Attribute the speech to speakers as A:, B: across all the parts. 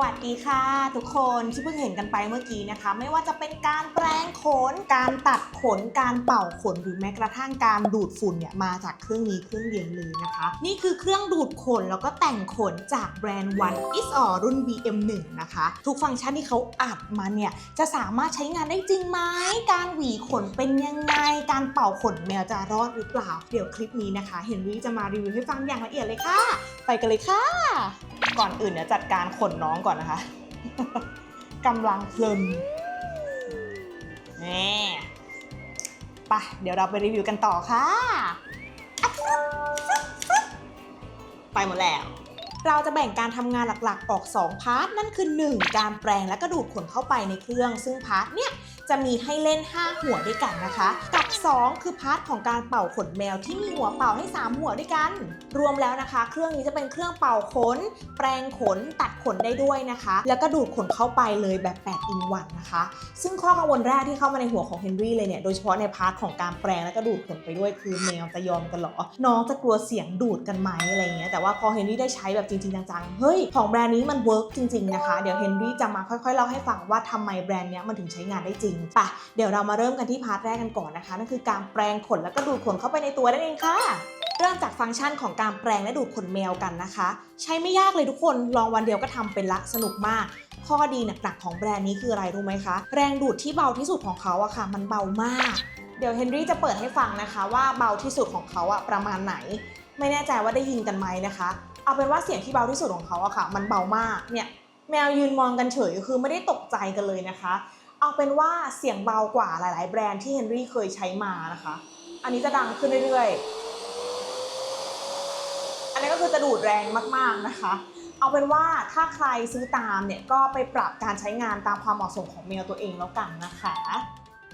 A: วัสดีค่ะ ทุกคนที่เพิ่งเห็นกันไปเมื่อกี้นะคะ ไม่ว่าจะเป็นการแปรงขน การตัดขน การเป่าขนหรือแม้กระทั่งการดูดฝุ่นเนี่ยมาจากเครื่องนี้เครื่องเดียวเลยนะคะ นี่คือเครื่องดูดขนแล้วก็แต่งขนจากแบรนด์ One Is All รุ่น BM1 นะคะ ทุกฟังก์ชันที่เขาอัดมาเนี่ยจะสามารถใช้งานได้จริงไหมการหวีขนเป็นยังไง การเป่าขนแมวจะรอดหรือเปล่า เดี๋ยวคลิปนี้นะคะเฮนรี่จะมารีวิวให้ฟังอย่างละเอียดเลยค่ะ ไปกันเลยค่ะ ก่อนอื่นเดี๋ยวจัดการขนน้องก่อนนะคะกำลังเพลินนี่ไปเดี๋ยวเราไปรีวิวกันต่อค่ะอะ ไปหมดแล้ว เราจะแบ่งการทำงานหลักๆ ออก 2 พาร์ท นั่นคือ 1 การแปลงและกระดูดขนเข้าไปในเครื่อง ซึ่งพาร์ทเนี่ยจะมีให้เล่น 5 หัวด้วยกันนะคะกั 2 คือพาร์ทของการเป่าขนแมวที่มีหัวเป่าให้ 3 หัวด้วยกัน รวมแล้วนะคะ เครื่องนี้จะเป็นเครื่องเป่าขน แปรงขน ตัดขนได้ด้วยนะคะ แล้วก็ดูดขนเข้าไปเลยแบบ8 in 1นนะคะ ซึ่งข้อกังวลแรกที่เข้ามาในหัวของเฮนรี่เลยเนี่ย โดยเฉพาะในพาร์ทของการแปลงแล้วก็ดูดขนไปด้วยคือแมวจะยอมกันหรอ น้องจะกลัวเสียงดูดกันไหมอะไรเงี้ย แต่ว่าพอเฮนรี่ได้ใช้แบบจริงๆจังๆ เฮ้ย ของแบรนด์นี้มันเวิร์กจริงๆนะคะ เดี๋ยวเฮนรี่จะมาค่อยๆเล่าให้ฟังว่าทำไมแบรนด์เนี้ยมันถึงใช้งานได้จริงปะเดี๋ยวเรามาเริ่มกันที่พาร์ทแรกกันก่อนนะคะนั่นคือการแปลงขนแล้วก็ดูดขนเข้าไปในตัวนั่นเองค่ะ เริ่มจากฟังก์ชันของการแปลงและดูดขนแมวกันนะคะ ใช้ไม่ยากเลยทุกคนลองวันเดียวก็ทำเป็นละสนุกมากข้อดีหนักๆของแบรนด์นี้คืออะไรรู้ไหมคะ แรงดูดที่เบาที่สุดของเขาอะค่ะ มันเบามาก เดี๋ยวเฮนรี่จะเปิดให้ฟังนะคะ ว่าเบาที่สุดของเขาอะประมาณไหน ไม่แน่ใจว่าได้ยินกันไหมนะคะ เอาเป็นว่าเสียงที่เบาที่สุดของเขาอะค่ะ มันเบามากเนี่ยแมวยืนมองกันเฉยคือไม่ได้ตกใจกันเลยนะคะ เอาเป็นว่าเสียงเบากว่าหลาย ๆ แบรนด์ที่เฮนรี่เคยใช้มานะคะ อันนี้จะดังขึ้นเรื่อยๆ อันนี้ก็คือจะดูดแรงมากๆนะคะ เอาเป็นว่าถ้าใครซื้อตามเนี่ยก็ไปปรับการใช้งานตามความเหมาะสมของแมวตัวเองแล้วกันนะคะ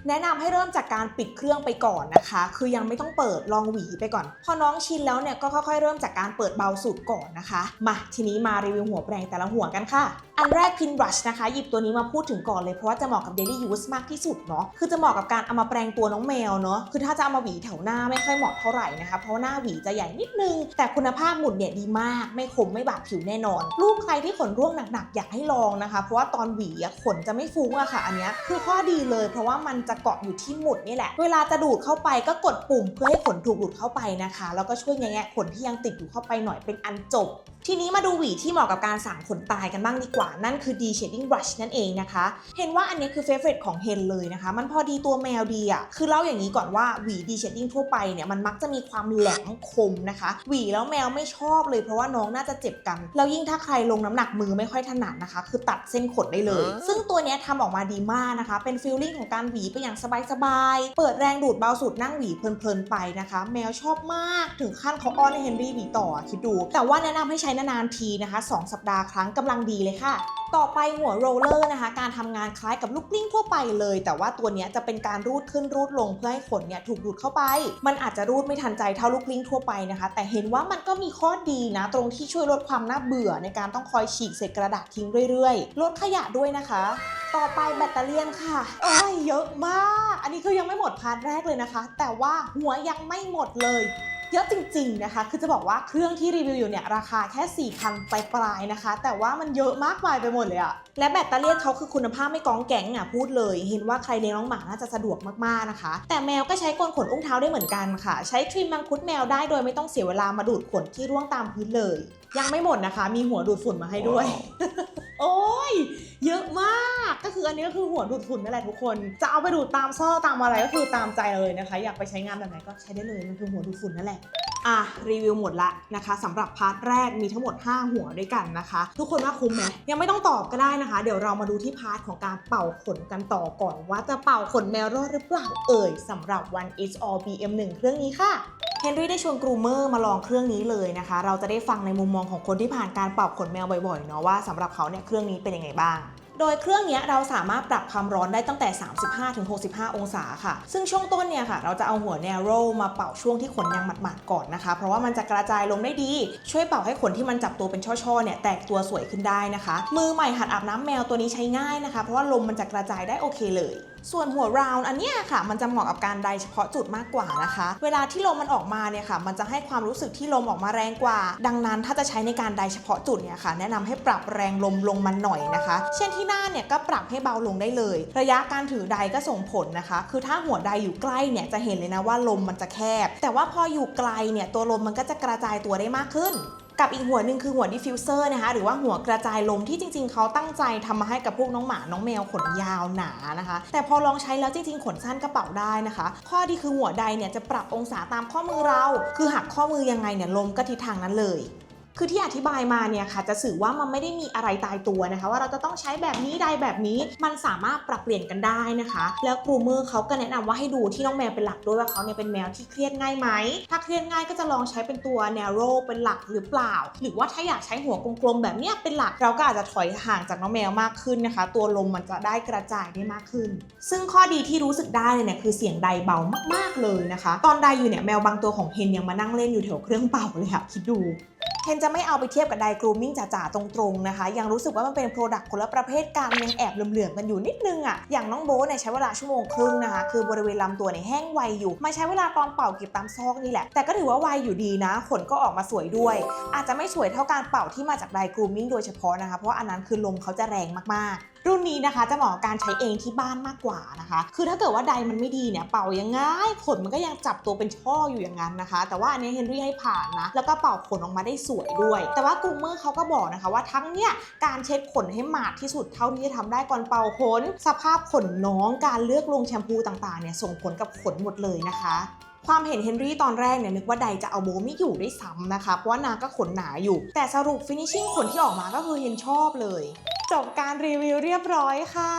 A: แนะนำให้เริ่มจากการปิดเครื่องไปก่อนนะคะ คือยังไม่ต้องเปิดลองหวีไปก่อน พอน้องชินแล้วเนี่ยก็ค่อยๆ เริ่มจากการเปิดเบาสุดก่อนนะคะ มาทีนี้มารีวิวหัวแปรงแต่ละหัวกันค่ะอันแรกพินบรัชนะคะ หยิบตัวนี้มาพูดถึงก่อนเลย เพราะว่าจะเหมาะกับ daily use มากที่สุดเนาะคือจะเหมาะกับการเอามาแปรงตัวน้องแมวเนาะคือถ้าจะเอามาหวีแถวหน้าไม่ค่อยเหมาะเท่าไหร่นะคะเพราะหน้าหวีจะใหญ่นิดนึง แต่คุณภาพหมุดเนี่ยดีมาก ไม่คมไม่บาดผิวแน่นอน ลูกใครที่ขนร่วงหนักๆอยากให้ลองนะคะ เพราะว่าตอนหวีขนจะไม่ฟุ้งอะค่ะ อันนี้คือข้อดีเลย เพราะว่ามันจะเกาะอยู่ที่หมุดนี่แหละ เวลาจะดูดเข้าไปก็กดปุ่มเพื่อให้ขนถูกดูดเข้าไปนะคะ แล้วก็ช่วยแงะขนที่ยังติดอยู่เข้าไปหน่อยเป็นอันจบ ทีนี้มาดูหวีที่เหมาะกับการสางขนตายกันบ้างดีกว่า นั่นคือ D Shading Brush นั่นเองนะคะ เห็นว่าอันนี้คือเฟ v o r i t e ของเฮนเลยนะคะ มันพอดีตัวแมวดีอะคือเล่าอย่างนี้ก่อนว่าหวี D Shading ทั่วไปเนี่ยมันมักจะมีความแหลมคมนะคะ หวีแล้วแมวไม่ชอบเลยเพราะว่าน้องน่าจะเจ็บกัน แล้วยิ่งถ้าใครลงน้ำหนักมือไม่ค่อยถนัดนะคะ คือตัดเส้นขนได้เลย ซึ่งตัวเนี้ยทำออกมาดีมากนะคะ เป็นฟีลลิ่งของการหวีไปอย่างสบายๆ เปิดแรงดูดเบาสุดนั่งหวีเพลินๆไปนะคะ แมวชอบมาก ถึงขั้นเขาอ้อนให้เฮนรี่หวีต่ออะคิดดู แต่ว่าแนะนำให้ใช้นานๆทีนะคะ 2 สัปดาห์ครั้งกำลังดีเลยค่ะ ต่อไปหัวโรลเลอร์นะคะ การทำงานคล้ายกับลูกกลิ้งทั่วไปเลย แต่ว่าตัวนี้จะเป็นการรูดขึ้นรูดลงเพื่อให้ขนเนี่ยถูกดูดเข้าไป มันอาจจะรูดไม่ทันใจเท่าลูกกลิ้งทั่วไปนะคะ แต่เห็นว่ามันก็มีข้อดีนะ ตรงที่ช่วยลดความน่าเบื่อในการต้องคอยฉีกเศษกระดาษทิ้งเรื่อยๆ ลดขยะด้วยนะคะต่อไปแบตเตอรี่นค่ะโอ้ยเยอะมาก อันนี้คือยังไม่หมดพาร์ทแรกเลยนะคะ แต่ว่าหัวยังไม่หมดเลย เยอะจริงๆนะคะ คือจะบอกว่าเครื่องที่รีวิวอยู่เนี่ยราคาแค่ 4,000 ปลายๆนะคะ แต่ว่ามันเยอะมากมายไปหมดเลยอะและแบตเตอรี่เขาคือคุณภาพไม่กองแก๊งอะพูดเลย เห็นว่าใครเลี้ยงน้องหมาน่าจะสะดวกมากๆนะคะ แต่แมวก็ใช้กลขนอุ้งเท้าได้เหมือนกันค่ะ ใช้ทริมมังคุดแมวได้โดยไม่ต้องเสียเวลามาดูดขนที่ร่วงตามพื้นเลย ยังไม่หมดนะคะ มีหัวดูดฝุ่นมาให้ด้วย โอ้ย เยอะมาก ก็คืออันนี้ก็คือหัวดูดฝุ่นนั่นแหละทุกคน จะเอาไปดูดตามซ่อตามอะไรก็คือตามใจเลยนะคะ อยากไปใช้งานแบบไหนก็ใช้ได้เลย มันคือหัวดูดฝุ่นนั่นแหละ อะรีวิวหมดละนะคะสำหรับพาร์ทแรกมีทั้งหมด 5 หัวด้วยกันนะคะ ทุกคนว่าคุ้มไหมยังไม่ต้องตอบก็ได้นะคะ เดี๋ยวเรามาดูที่พาร์ทของการเป่าขนกันต่อก่อน ว่าจะเป่าขนแมวรอดหรือเปล่าเอ่ยสำหรับ One Is All BM1 เครื่องนี้ค่ะเฮนรี่ได้ชวนกรูเมอร์มาลองเครื่องนี้เลยนะคะ เราจะได้ฟังในมุมมองของคนที่ผ่านการเป่าขนแมวบ่อยๆเนาะว่าสำหรับเขาเนี่ยเครื่องนี้เป็นยังไงบ้าง โดยเครื่องนี้เราสามารถปรับความร้อนได้ตั้งแต่ 35-65 องศาค่ะ ซึ่งช่วงต้นเนี่ยค่ะ เราจะเอาหัวแนโรมาเป่าช่วงที่ขนยังหมาดๆก่อนนะคะ เพราะว่ามันจะกระจายลงได้ดี ช่วยเป่าให้ขนที่มันจับตัวเป็นช่อๆเนี่ยแตกตัวสวยขึ้นได้นะคะ มือใหม่หัดอาบน้ำแมวตัวนี้ใช้ง่ายนะคะ เพราะว่าลมมันจะกระจายได้โอเคเลย ส่วนหัวราวน์อันเนี้ยค่ะ มันจะเหมาะกับการไดเฉพาะจุดมากกว่านะคะ เวลาที่ลมมันออกมาเนี่ยค่ะ มันจะให้ความรู้สึกที่ลมออกมาแรงกว่า ดังนั้นถ้าจะใช้ในการไดเฉพาะจุดเนี่ยค่ะ แนะนำให้ปรับแรงลมลงมาหน่อยนะคะ เช่นที่หน้าเนี่ยก็ปรับให้เบาลงได้เลย ระยะการถือไดก็ส่งผลนะคะ คือถ้าหัวไดอยู่ใกล้เนี่ยจะเห็นเลยนะว่าลมมันจะแคบ แต่ว่าพออยู่ไกลเนี่ยตัวลมมันก็จะกระจายตัวได้มากขึ้น กับอีกหัวหนึ่งคือหัวดิฟฟิวเซอร์นะคะหรือว่าหัวกระจายลมที่จริง ๆ เขาตั้งใจทำมาให้กับพวกน้องหมา น้องแมวขนยาวหนานะคะ แต่พอลองใช้แล้วจริง ๆ ขนสั้นกระเป๋าได้นะคะ ข้อดีคือหัวใดเนี่ยจะปรับองศาตามข้อมือเรา คือหักข้อมือยังไงเนี่ยลมก็ทิศทางนั้นเลย คือที่อธิบายมาเนี่ยค่ะจะสื่อว่ามันไม่ได้มีอะไรตายตัวนะคะ ว่าเราจะต้องใช้แบบนี้ใดแบบนี้ มันสามารถปรับเปลี่ยนกันได้นะคะ แล้วกรูเมอร์เขาก็แนะนำว่าให้ดูที่น้องแมวเป็นหลักด้วยว่าเขาเนี่ยเป็นแมวที่เครียดง่ายไหม ถ้าเครียดง่ายก็จะลองใช้เป็นตัว narrow เป็นหลักหรือเปล่า หรือว่าถ้าอยากใช้หัวกลมๆแบบเนี้ยเป็นหลักเราก็อาจจะถอยห่างจากน้องแมวมากขึ้นนะคะ ตัวลมมันจะได้กระจายได้มากขึ้น ซึ่งข้อดีที่รู้สึกได้เลยเนี่ยคือเสียงใดเบามากๆเลยนะคะ ตอนใดอยู่เนี่ยแมวบางตัวของเฮนยังมานั่งเล่นอยู่แถวเครื่องเป่าเลยค่ะคิดดู เทนจะไม่เอาไปเทียบกับไดกรูมมิ่งจ๋าๆ ตรงๆ นะคะ ยังรู้สึกว่ามันเป็นโปรดักต์คนละประเภทกันยังแอบเหลื่อมๆ กันอยู่นิดนึงอะ่ะ อย่างน้องโบ๊เนี่ยใช้เวลาชั่วโมงครึ่งนะคะ คือบริเวณลำตัวเนี่ยแห้งไวอยู่ไม่ใช้เวลาตอนเป่าเก็บตามซอกนี่แหละ แต่ก็ถือว่าไวอยู่ดีนะ ขนก็ออกมาสวยด้วย อาจจะไม่สวยเท่าการเป่าที่มาจากไดกรูมมิ่งโดยเฉพาะนะคะ เพราะอันนั้นคือลมเขาจะแรงมากๆ รุ่นนี้นะคะจะเหมาะกับการใช้เองที่บ้านมากกว่านะคะ คือถ้าเกิดว่าไดมันไม่ดีเนี่ยเป่ายังไงขนมันก็ยังจับตัวเป็นช่ออยู่อย่างนั้นนะคะ แต่ว่าอันนี้เฮนรี่ให้ผ่านนะ แล้วก็เป่าขนออกมาได้สวยด้วย แต่ว่ากรูมเมอร์เขาก็บอกนะคะว่าทั้งเนี่ยการเช็ดขนให้หมาดที่สุดเท่าที่จะทำได้ก่อนเป่าขน สภาพขนน้องการเลือกลงแชมพูต่างๆเนี่ยส่งผลกับขนหมดเลยนะคะความเห็นเฮนรี่ตอนแรกเนี่ยนึกว่าไดจะเอาโบไม่อยู่ด้วยซ้ำนะคะ เพราะว่านางก็ขนหนาอยู่ แต่สรุปฟินิชชิ่งขนที่ออกมาก็คือเฮนชอบเลย จบการรีวิวเรียบร้อยค่ะ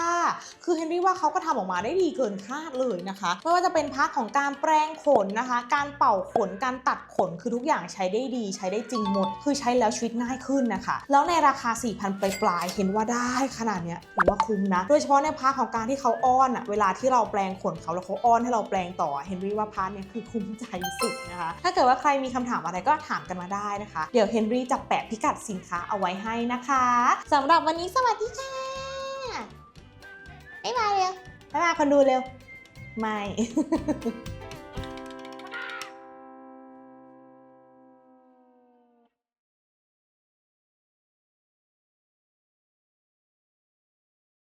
A: คือเฮนรี่ว่าเขาก็ทำออกมาได้ดีเกินคาดเลยนะคะ ไม่ว่าจะเป็นพาร์ทของการแปรงขนนะคะ การเป่าขน การตัดขน คือทุกอย่างใช้ได้ดี ใช้ได้จริงหมด คือใช้แล้วชีวิตง่ายขึ้นนะคะ แล้วในราคา 4,000 ปลายๆเห็นว่าได้ขนาดเนี้ยถือว่าคุ้มนะ โดยเฉพาะในพาร์ทของการที่เขาอ้อนอะเวลาที่เราแปรงขนเขาแล้วเขาอ้อนให้เราแปรงต่อ เฮนรี่ว่าพาร์ทเนี้ยคือคุ้มใจสุดนะคะ ถ้าเกิดว่าใครมีคำถามอะไรก็ถามกันมาได้นะคะ เดี๋ยวเฮนรี่จะแปะพิกัดสินค้าเอาไว้ให้นะคะสำหรับวันนี้สวัสดีค่ะบ๊ายบายเร็วบ๊ายบายคนดูเร็ว ไม่